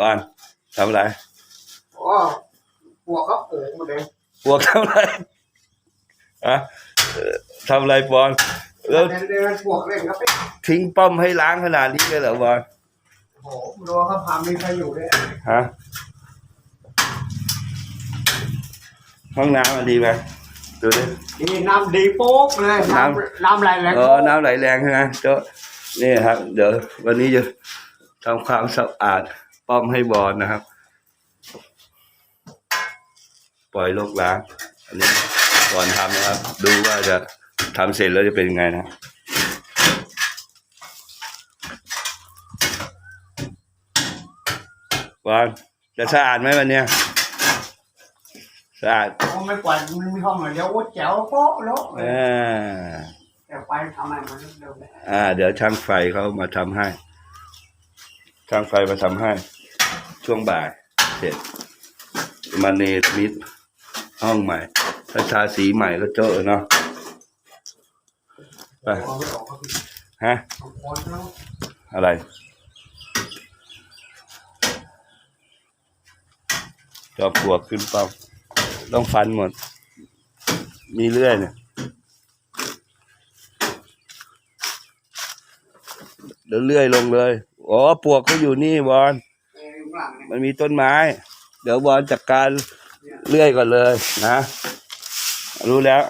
วานทำอะไรโอ้หัวเขาโป่งหมดเลยพวกทำอะไรอะเอ่อทำอะไรบอลแล้วเดินเดินพวกเล่นก็ไปทิ้งป้อมให้ล้างขนาดนี้เลยเหรอบอลโอ้โหไม่รู้ว่าเขาพามีใครอยู่ด้วยฮะห้องน้ำอะดีไหมดูดินี่น้ำดีโป๊กเลยน้ำน้ำน้ำไหลแรงเออน้ำไหลแรงใช่ไหมเจ้านี่ครับ เดี๋ยววันนี้จะทำความสะอาด ป้อมให้บอลนะครับ ปล่อยโรคล้างอันนี้ก่อนทำนะครับ ดูว่าจะทำเสร็จแล้วจะเป็นยังไงนะบอลจะสะอาดไหมวันเนี้ยสะอาดเขาไม่ปล่อยมันมีห้องหน่อยเดียวโอ้แจ๋วโป๊ะแล้วอ่าแต่ไปทำไมมันเร็วเลยอ่า เดี๋ยวช่างไฟเขามาทำให้ ช่างไฟมาทำให้ ช่วงบ่ายเสร็จมาเนตมิดห้องใหม่ถ้าทาสีใหม่ก็เจอเนาะไปฮะอะไรจอบปวกขึ้นเป้าต้องฟันหมด มีเลื่อยเนี่ยเดี๋ยวเลื่อยลงเลย อ๋อ ปวกเขาอยู่นี่บอล หลังเนี่ยมันมีต้นไม้ เดี๋ยวบอลจัดการเลื่อยก่อนเลยนะ รู้แล้ว